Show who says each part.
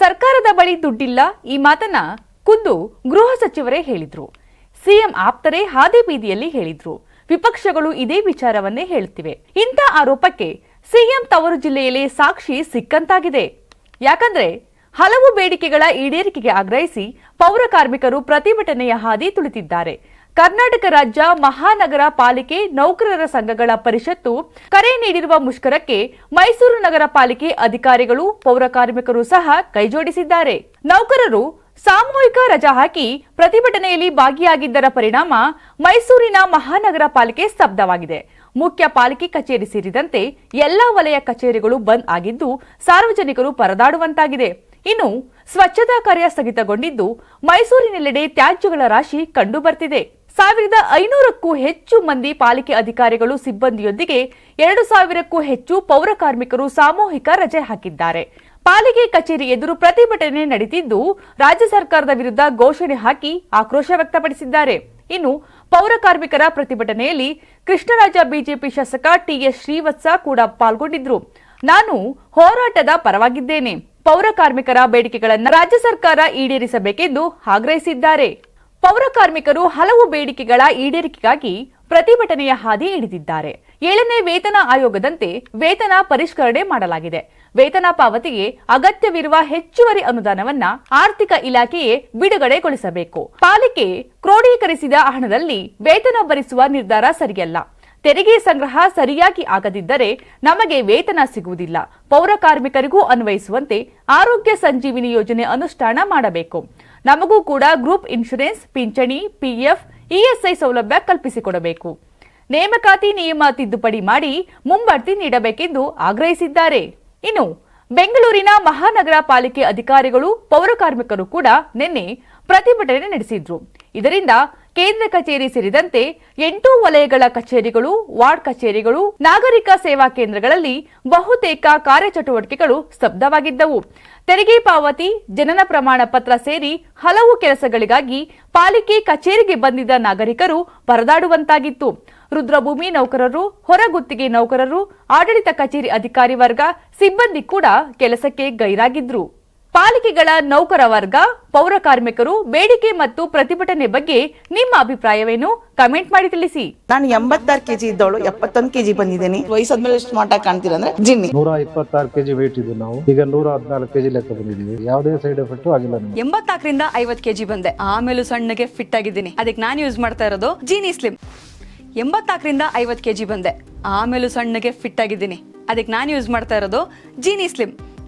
Speaker 1: ಸರ್ಕಾರದ ಬಳಿ ದುಡ್ಡಿಲ್ಲ ಈ ಮಾತನ್ನ ಖುದ್ದು ಗೃಹ ಸಚಿವರೇ ಹೇಳಿದ್ರು. ಸಿಎಂ ಆಪ್ತರೇ ಹಾದಿ ಬೀದಿಯಲ್ಲಿ ಹೇಳಿದ್ರು. ವಿಪಕ್ಷಗಳು ಇದೇ ವಿಚಾರವನ್ನೇ ಹೇಳುತ್ತಿವೆ. ಇಂಥ ಆರೋಪಕ್ಕೆ ಸಿಎಂ ತವರು ಜಿಲ್ಲೆಯಲ್ಲಿ ಸಾಕ್ಷಿ ಸಿಕ್ಕಂತಾಗಿದೆ. ಯಾಕಂದ್ರೆ ಹಲವು ಬೇಡಿಕೆಗಳ ಈಡೇರಿಕೆಗೆ ಆಗ್ರಹಿಸಿ ಪೌರ ಕಾರ್ಮಿಕರು ಪ್ರತಿಭಟನೆಯ ಹಾದಿ ತುಳಿತಿದ್ದಾರೆ. ಕರ್ನಾಟಕ ರಾಜ್ಯ ಮಹಾನಗರ ಪಾಲಿಕೆ ನೌಕರರ ಸಂಘಗಳ ಪರಿಷತ್ತು ಕರೆ ನೀಡಿರುವ ಮುಷ್ಕರಕ್ಕೆ ಮೈಸೂರು ನಗರ ಪಾಲಿಕೆ ಅಧಿಕಾರಿಗಳು, ಪೌರ ಕಾರ್ಮಿಕರು ಸಹ ಕೈಜೋಡಿಸಿದ್ದಾರೆ. ನೌಕರರು ಸಾಮೂಹಿಕ ರಜಾ ಹಾಕಿ ಪ್ರತಿಭಟನೆಯಲ್ಲಿ ಭಾಗಿಯಾಗಿದ್ದರ ಪರಿಣಾಮ ಮೈಸೂರಿನ ಮಹಾನಗರ ಪಾಲಿಕೆ ಸ್ತಬ್ಧವಾಗಿದೆ. ಮುಖ್ಯ ಪಾಲಿಕೆ ಕಚೇರಿ ಸೇರಿದಂತೆ ಎಲ್ಲಾ ವಲಯ ಕಚೇರಿಗಳು ಬಂದ್ ಆಗಿದ್ದು ಸಾರ್ವಜನಿಕರು ಪರದಾಡುವಂತಾಗಿದೆ. ಇನ್ನು ಸ್ವಚ್ಛತಾ ಕಾರ್ಯ ಸ್ಥಗಿತಗೊಂಡಿದ್ದು ಮೈಸೂರಿನೆಲ್ಲೆಡೆ ತ್ಯಾಜ್ಯಗಳ ರಾಶಿ ಕಂಡು ಬರ್ತಿದೆ ಸಾವಿರದ ಐನೂರಕ್ಕೂ ಹೆಚ್ಚು ಮಂದಿ ಪಾಲಿಕೆ ಅಧಿಕಾರಿಗಳು ಸಿಬ್ಬಂದಿಯೊಂದಿಗೆ ಎರಡು ಸಾವಿರಕ್ಕೂ ಹೆಚ್ಚು ಪೌರ ಕಾರ್ಮಿಕರು ಸಾಮೂಹಿಕ ರಜೆ ಹಾಕಿದ್ದಾರೆ. ಪಾಲಿಕೆ ಕಚೇರಿ ಎದುರು ಪ್ರತಿಭಟನೆ ನಡೆದಿದ್ದು ರಾಜ್ಯ ಸರ್ಕಾರದ ವಿರುದ್ಧ ಘೋಷಣೆ ಹಾಕಿ ಆಕ್ರೋಶ ವ್ಯಕ್ತಪಡಿಸಿದ್ದಾರೆ. ಇನ್ನು ಪೌರ ಕಾರ್ಮಿಕರ ಪ್ರತಿಭಟನೆಯಲ್ಲಿ ಕೃಷ್ಣರಾಜ ಬಿಜೆಪಿ ಶಾಸಕ ಟಿಎಸ್ ಶ್ರೀವತ್ಸ ಕೂಡ ಪಾಲ್ಗೊಂಡಿದ್ರು. ನಾನು ಹೋರಾಟದ ಪರವಾಗಿದ್ದೇನೆ. ಪೌರ ಕಾರ್ಮಿಕರ ಬೇಡಿಕೆಗಳನ್ನು ರಾಜ್ಯ ಸರ್ಕಾರ ಈಡೇರಿಸಬೇಕೆಂದು ಆಗ್ರಹಿಸಿದ್ದಾರೆ. ಪೌರ ಕಾರ್ಮಿಕರು ಹಲವು ಬೇಡಿಕೆಗಳ ಈಡೇರಿಕೆಗಾಗಿ ಪ್ರತಿಭಟನೆಯ ಹಾದಿ ಹಿಡಿದಿದ್ದಾರೆ. ಏಳನೇ ವೇತನ ಆಯೋಗದಂತೆ ವೇತನ ಪರಿಷ್ಕರಣೆ ಮಾಡಲಾಗಿದೆ. ವೇತನ ಪಾವತಿಗೆ ಅಗತ್ಯವಿರುವ ಹೆಚ್ಚುವರಿ ಅನುದಾನವನ್ನ ಆರ್ಥಿಕ ಇಲಾಖೆಯೇ ಬಿಡುಗಡೆಗೊಳಿಸಬೇಕು. ಪಾಲಿಕೆ ಕ್ರೋಢೀಕರಿಸಿದ ಹಣದಲ್ಲಿ ವೇತನ ಭರಿಸುವ ನಿರ್ಧಾರ ಸರಿಯಲ್ಲ. ತೆರಿಗೆ ಸಂಗ್ರಹ ಸರಿಯಾಗಿ ಆಗದಿದ್ದರೆ ನಮಗೆ ವೇತನ ಸಿಗುವುದಿಲ್ಲ. ಪೌರ ಕಾರ್ಮಿಕರಿಗೂ ಅನ್ವಯಿಸುವಂತೆ ಆರೋಗ್ಯ ಸಂಜೀವಿನಿ ಯೋಜನೆ ಅನುಷ್ಠಾನ ಮಾಡಬೇಕು. ನಮಗೂ ಕೂಡ ಗ್ರೂಪ್ ಇನ್ಶೂರೆನ್ಸ್, ಪಿಂಚಣಿ ಪಿಎಫ್ ಇಎಸ್ಐ ಸೌಲಭ್ಯ ಕಲ್ಪಿಸಿಕೊಡಬೇಕು. ನೇಮಕಾತಿ, ನಿಯಮ ತಿದ್ದುಪಡಿ ಮಾಡಿ ಮುಂಬಡ್ತಿ ನೀಡಬೇಕೆಂದು ಆಗ್ರಹಿಸಿದ್ದಾರೆ. ಇನ್ನು, ಬೆಂಗಳೂರಿನ ಮಹಾನಗರ ಪಾಲಿಕೆ ಅಧಿಕಾರಿಗಳು, ಪೌರ ಕಾರ್ಮಿಕರು ಕೂಡ ನಿನ್ನೆ ಪ್ರತಿಭಟನೆ ನಡೆಸಿದ್ರು. ಇದರಿಂದ ಕೇಂದ್ರ ಕಚೇರಿ ಸೇರಿದಂತೆ ಎಂಟು ವಲಯಗಳ ಕಚೇರಿಗಳು, ವಾರ್ಡ್ ಕಚೇರಿಗಳು, ನಾಗರಿಕ ಸೇವಾ ಕೇಂದ್ರಗಳಲ್ಲಿ ಬಹುತೇಕ ಕಾರ್ಯಚಟುವಟಿಕೆಗಳು ಸ್ತಬ್ಧವಾಗಿದ್ದವು. ತೆರಿಗೆ ಪಾವತಿ, ಜನನ ಪ್ರಮಾಣ ಪತ್ರ ಸೇರಿ ಹಲವು ಕೆಲಸಗಳಿಗಾಗಿ ಪಾಲಿಕೆ ಕಚೇರಿಗೆ ಬಂದಿದ್ದ ನಾಗರಿಕರು ಪರದಾಡುವಂತಾಗಿತ್ತು. ರುದ್ರಭೂಮಿ ನೌಕರರು, ಹೊರಗುತ್ತಿಗೆ ನೌಕರರು, ಆಡಳಿತ ಕಚೇರಿ ಅಧಿಕಾರಿ ವರ್ಗ, ಸಿಬ್ಬಂದಿ ಕೂಡ ಕೆಲಸಕ್ಕೆ ಗೈರಾಗಿದ್ರು. ಪಾಲಿಕೆಗಳ ನೌಕರ ವರ್ಗ ಪೌರ ಕಾರ್ಮಿಕರು ಬೇಡಿಕೆ ಮತ್ತು ಪ್ರತಿಭಟನೆ ಬಗ್ಗೆ ನಿಮ್ಮ ಅಭಿಪ್ರಾಯವೇನು? ಕಮೆಂಟ್ ಮಾಡಿ ತಿಳಿಸಿ.
Speaker 2: ನಾನು ಎಂಬತ್ತಾರು ಕೆಜಿ ಇದ್ದವಳು ಎಪ್ಪತ್ತೊಂದು ಕೆಜಿ ಬಂದಿದ್ದೀನಿ. ವಯಸ್ಸಾದ್ಮೇಲೆ ಸ್ಮಾರ್ಟ್ ಆಗಿ ಕಾಣ್ತೀರ ಅಂದ್ರೆ ಜಿನ್ನಿ.
Speaker 3: ನೂರ ಇಪ್ಪತ್ತಾರು ಕೆಜಿ ವೇಟ್ ಇದ್ದು ನಾವು. ಈಗ ನೂರ ಹದಿನಾಲ್ಕು ಕೆಜಿ ಲೆಕ್ಕ ಬಂದಿದ್ದೀವಿ. ಯಾವುದೇ ಸೈಡ್ ಎಫೆಕ್ಟ್ ಆಗಿಲ್ಲ ಎಂಬತ್ತಾಕರಿಂದ
Speaker 4: ಎಂಬತ್ನಾಲ್ಕರಿಂದ ಐವತ್ ಕೆಜಿ ಬಂದೆ. ಆಮೇಲೂ ಸಣ್ಣಗೆ ಫಿಟ್ ಆಗಿದ್ದೀನಿ. ಅದಕ್ಕೆ ನಾನು ಯೂಸ್ ಮಾಡ್ತಾ ಇರೋದು ಜೀನಿ ಸ್ಲಿಮ್ ಎಂಬತ್ನಾಲ್ಕರಿಂದ ಐವತ್ ಕೆಜಿ ಬಂದೆ. ಆಮೇಲೂ ಸಣ್ಣಗೆ ಫಿಟ್ ಆಗಿದ್ದೀನಿ. ಅದಕ್ಕೆ ನಾನು ಯೂಸ್ ಮಾಡ್ತಾ ಇರೋದು ಜೀನಿ ಸ್ಲಿಮ್